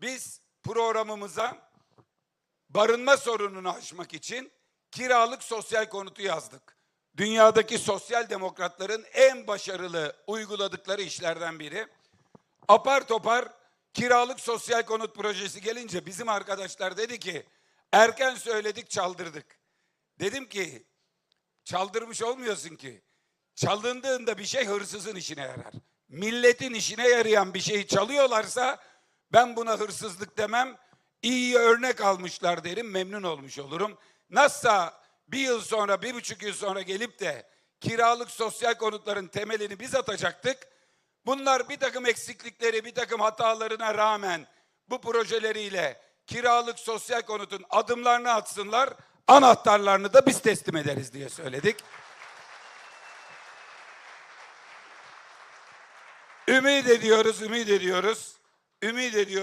Biz programımıza barınma sorununu aşmak için kiralık sosyal konutu yazdık. Dünyadaki sosyal demokratların en başarılı uyguladıkları işlerden biri. Apar topar kiralık sosyal konut projesi gelince bizim arkadaşlar dedi ki erken söyledik çaldırdık. Dedim ki çaldırmış olmuyorsun ki. Çalındığında bir şey hırsızın işine yarar. Milletin işine yarayan bir şeyi çalıyorlarsa ben buna hırsızlık demem. İyi örnek almışlar derim memnun olmuş olurum. Nasılsa bir yıl sonra bir buçuk yıl sonra gelip de kiralık sosyal konutların temelini biz atacaktık. Bunlar bir takım eksiklikleri, bir takım hatalarına rağmen bu projeleriyle kiralık sosyal konutun adımlarını atsınlar, anahtarlarını da biz teslim ederiz diye söyledik. Ümit ediyoruz, ümit ediyoruz. Ümit ediyoruz.